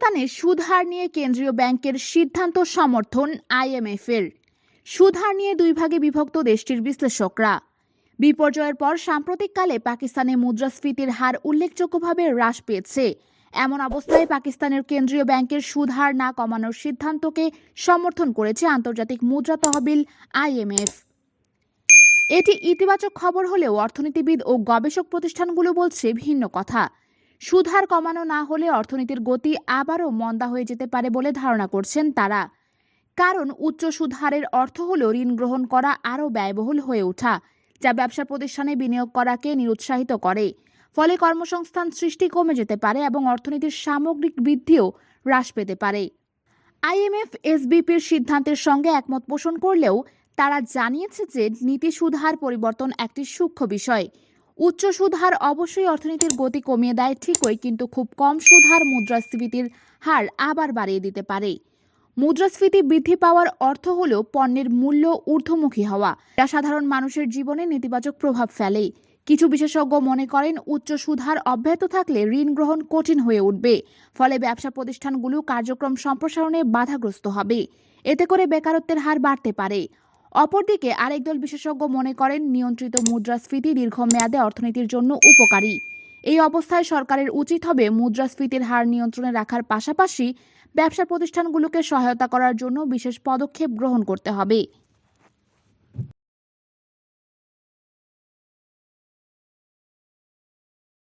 পাকিস্তানে সুদ হার নিয়ে কেন্দ্রীয় ব্যাংকের সিদ্ধান্ত সমর্থন আইএমএফের। সুদ হার নিয়ে দুই ভাগে বিভক্ত দেশটির বিশ্লেষকরা। বিপর্যয়ের পর সাম্প্রতিককালে পাকিস্তানে মুদ্রাস্ফীতির হার উল্লেখযোগ্যভাবে হ্রাস পেয়েছে। এমন অবস্থায় পাকিস্তানের কেন্দ্রীয় ব্যাংকের সুদ হার না কমানোর সিদ্ধান্তকে সমর্থন করেছে আন্তর্জাতিক মুদ্রা তহবিল আইএমএফ। এটি ইতিবাচক খবর হলেও অর্থনীতিবিদ ও গবেষক প্রতিষ্ঠানগুলো বলছে ভিন্ন কথা। সুদহার কমানো না হলে অর্থনীতির গতি আবারও মন্দা হয়ে যেতে পারে বলে ধারণা করছেন তারা। কারণ উচ্চ সুদহারের অর্থ হল ঋণ গ্রহণ করা আরও ব্যয়বহুল হয়ে ওঠা, যা ব্যবসা প্রতিষ্ঠানে বিনিয়োগ করাকে নিরুৎসাহিত করে। ফলে কর্মসংস্থান সৃষ্টি কমে যেতে পারে এবং অর্থনীতির সামগ্রিক বৃদ্ধিও হ্রাস পেতে পারে। আইএমএফ, এসবিপির সিদ্ধান্তের সঙ্গে একমত পোষণ করলেও তারা জানিয়েছে যে নীতি সুধার পরিবর্তন একটি সূক্ষ্ম বিষয়। উচ্চ সুদহার অবশ্যই অর্থনীতির গতি কমিয়ে দেয় ঠিকই, কিন্তু খুব কম সুদহার মুদ্রাস্ফীতির হার আবার বাড়িয়ে দিতে পারে। মুদ্রাস্ফীতি বৃদ্ধি পাওয়ার অর্থ হল পণ্যের মূল্য ঊর্ধ্বমুখী হওয়া, যা সাধারণ মানুষের জীবনে নেতিবাচক প্রভাব ফেলে। কিছু বিশেষজ্ঞ মনে করেন উচ্চ সুদহার অব্যাহত থাকলে ঋণ গ্রহণ কঠিন হয়ে উঠবে, ফলে ব্যবসা প্রতিষ্ঠানগুলো কার্যক্রম সম্প্রসারণে বাধাগ্রস্ত হবে। এতে করে বেকারত্বের হার বাড়তে পারে। অপরদিকে আরেক দল বিশেষজ্ঞ মনে করেন নিয়ন্ত্রিত মুদ্রাস্ফীতি দীর্ঘমেয়াদে অর্থনীতির জন্য উপকারী। এই অবস্থায় সরকারের উচিত হবে মুদ্রাস্ফীতির হার নিয়ন্ত্রণে রাখার পাশাপাশি ব্যবসা প্রতিষ্ঠানগুলোকে সহায়তা করার জন্য বিশেষ পদক্ষেপ গ্রহণ করতে হবে।